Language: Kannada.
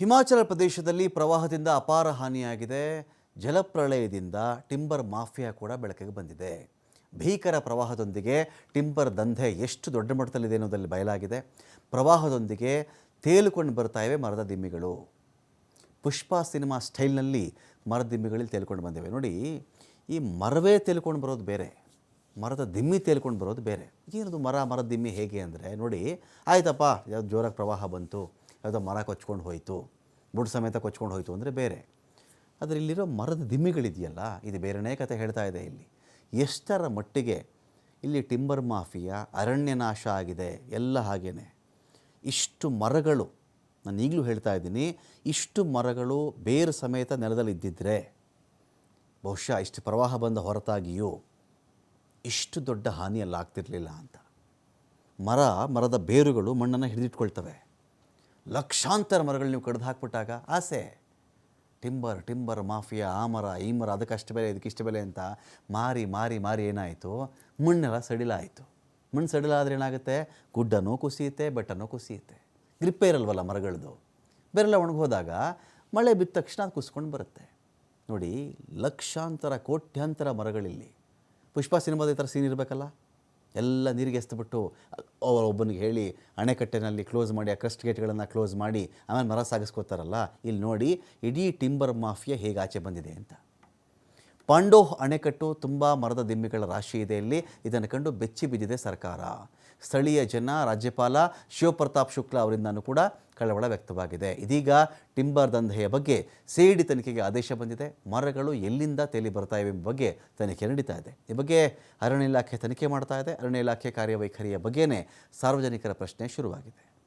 ಹಿಮಾಚಲ ಪ್ರದೇಶದಲ್ಲಿ ಪ್ರವಾಹದಿಂದ ಅಪಾರ ಹಾನಿಯಾಗಿದೆ. ಜಲಪ್ರಳಯದಿಂದ ಟಿಂಬರ್ ಮಾಫಿಯಾ ಕೂಡ ಬೆಳಕಿಗೆ ಬಂದಿದೆ. ಭೀಕರ ಪ್ರವಾಹದೊಂದಿಗೆ ಟಿಂಬರ್ ದಂಧೆ ಎಷ್ಟು ದೊಡ್ಡ ಮಟ್ಟದಲ್ಲಿದೆ ಅನ್ನೋದಲ್ಲಿ ಬಯಲಾಗಿದೆ. ಪ್ರವಾಹದೊಂದಿಗೆ ತೇಲುಕೊಂಡು ಬರ್ತಾ ಇವೆ ಮರದ ದಿಮ್ಮಿಗಳು. ಪುಷ್ಪ ಸಿನಿಮಾ ಸ್ಟೈಲ್ನಲ್ಲಿ ಮರದ ದಿಮ್ಮಿಗಳಲ್ಲಿ ತೇಲ್ಕೊಂಡು ಬಂದಿವೆ. ನೋಡಿ, ಈ ಮರವೇ ತೇಲ್ಕೊಂಡು ಬರೋದು ಬೇರೆ, ಮರದ ದಿಮ್ಮಿ ತೇಲ್ಕೊಂಡು ಬರೋದು ಬೇರೆ. ಏನದು ಮರ, ಮರದ ದಿಮ್ಮಿ ಹೇಗೆ ಅಂದರೆ ನೋಡಿ, ಆಯ್ತಪ್ಪ ಜೋರಾಗಿ ಪ್ರವಾಹ ಬಂತು. ಯಾವುದೋ ಮರ ಕೊಚ್ಕೊಂಡು ಹೋಯಿತು ಬುಡ್ ಸಮೇತ ಕೊಚ್ಕೊಂಡು ಹೋಯಿತು ಅಂದರೆ ಬೇರೆ. ಆದರೆ ಇಲ್ಲಿರೋ ಮರದ ದಿಮ್ಮಿಗಳಿದೆಯಲ್ಲ, ಇದು ಬೇರೆನೇ ಕತೆ ಹೇಳ್ತಾ ಇದೆ ಇಲ್ಲಿ. ಎಷ್ಟರ ಮಟ್ಟಿಗೆ ಇಲ್ಲಿ ಟಿಂಬರ್ ಮಾಫಿಯಾ ಅರಣ್ಯ ನಾಶ ಆಗಿದೆ, ಎಲ್ಲ ಹಾಗೇ ಇಷ್ಟು ಮರಗಳು, ನಾನು ಈಗಲೂ ಹೇಳ್ತಾ ಇದ್ದೀನಿ, ಇಷ್ಟು ಮರಗಳು ಬೇರು ಸಮೇತ ನೆಲದಲ್ಲಿ ಇದ್ದಿದ್ದರೆ ಬಹುಶಃ ಇಷ್ಟು ಪ್ರವಾಹ ಬಂದ ಹೊರತಾಗಿಯೂ ಇಷ್ಟು ದೊಡ್ಡ ಹಾನಿಯಲ್ಲ ಆಗ್ತಿರಲಿಲ್ಲ ಅಂತ. ಮರ, ಮರದ ಬೇರುಗಳು ಮಣ್ಣನ್ನು ಹಿಡಿದಿಟ್ಕೊಳ್ತವೆ. ಲಕ್ಷಾಂತರ ಮರಗಳು ನೀವು ಕಡ್ದು ಹಾಕ್ಬಿಟ್ಟಾಗ ಆಸೆ. ಟಿಂಬರ್ ಟಿಂಬರ್, ಮಾಫಿಯಾ, ಆ ಮರ, ಈ ಮರ ಅದಕ್ಕಷ್ಟು ಬೆಲೆ ಇದಕ್ಕಿಷ್ಟು ಬೆಲೆ ಅಂತ ಮಾರಿ ಮಾರಿ ಮಾರಿ ಏನಾಯಿತು? ಮಣ್ಣೆಲ್ಲ ಸಡಿಲಾಯಿತು ಮಣ್ಣು ಸಡಿಲಾದ್ರೆ ಏನಾಗುತ್ತೆ? ಗುಡ್ಡನೂ ಕುಸಿಯುತ್ತೆ, ಬೆಟ್ಟನೂ ಕುಸಿಯುತ್ತೆ. ಗ್ರಿಪ್ಪೇ ಇರಲ್ವಲ್ಲ ಮರಗಳದು. ಬೇರೆಲ್ಲ ಒಣಗೋದಾಗ ಮಳೆ ಬಿದ್ದ ತಕ್ಷಣ ಅದು ಕುಸ್ಕೊಂಡು ಬರುತ್ತೆ. ನೋಡಿ, ಲಕ್ಷಾಂತರ, ಕೋಟ್ಯಾಂತರ ಮರಗಳಿಲ್ಲಿ. ಪುಷ್ಪ ಸಿನಿಮಾದ ಈ ಥರ ಸೀನ್ ಇರಬೇಕಲ್ಲ? ಎಲ್ಲ ನೀರಿಗೆ ಎಸ್ತುಬಿಟ್ಟು ಅವರು ಒಬ್ಬನಿಗೆ ಹೇಳಿ ಅಣೆಕಟ್ಟೆನಲ್ಲಿ ಕ್ಲೋಸ್ ಮಾಡಿ, ಆ ಕ್ರಸ್ಟ್ ಗೇಟ್ಗಳನ್ನು ಕ್ಲೋಸ್ ಮಾಡಿ, ಆಮೇಲೆ ಮರ ಸಾಗಿಸ್ಕೋತಾರಲ್ಲ, ಇಲ್ಲಿ ನೋಡಿ ಇಡೀ ಟಿಂಬರ್ ಮಾಫಿಯಾ ಹೇಗೆ ಆಚೆ ಬಂದಿದೆ ಅಂತ. ಪಾಂಡೋಹ್ ಅಣೆಕಟ್ಟು ತುಂಬ ಮರದ ದಿಮ್ಮಿಗಳ ರಾಶಿ ಇದೆ ಇಲ್ಲಿ. ಇದನ್ನು ಕಂಡು ಬೆಚ್ಚಿ ಬಿದ್ದಿದೆ ಸರ್ಕಾರ. ಸ್ಥಳೀಯ ಜನ, ರಾಜ್ಯಪಾಲ ಶಿವಪ್ರತಾಪ್ ಶುಕ್ಲಾ ಅವರಿಂದನೂ ಕೂಡ ಕಳವಳ ವ್ಯಕ್ತವಾಗಿದೆ. ಇದೀಗ ಟಿಂಬರ್ ದಂಧೆಯ ಬಗ್ಗೆ ಸಿಐಡಿ ತನಿಖೆಗೆ ಆದೇಶ ಬಂದಿದೆ. ಮರಗಳು ಎಲ್ಲಿಂದ ತೇಲಿ ಬರ್ತಾ ಇವೆ ಎಂಬ ಬಗ್ಗೆ ತನಿಖೆ ನಡೀತಾ ಇದೆ. ಈ ಬಗ್ಗೆ ಅರಣ್ಯ ಇಲಾಖೆ ತನಿಖೆ ಮಾಡ್ತಾ ಇದೆ. ಅರಣ್ಯ ಇಲಾಖೆ ಕಾರ್ಯವೈಖರಿಯ ಬಗ್ಗೆನೇ ಸಾರ್ವಜನಿಕರ ಪ್ರಶ್ನೆ ಶುರುವಾಗಿದೆ.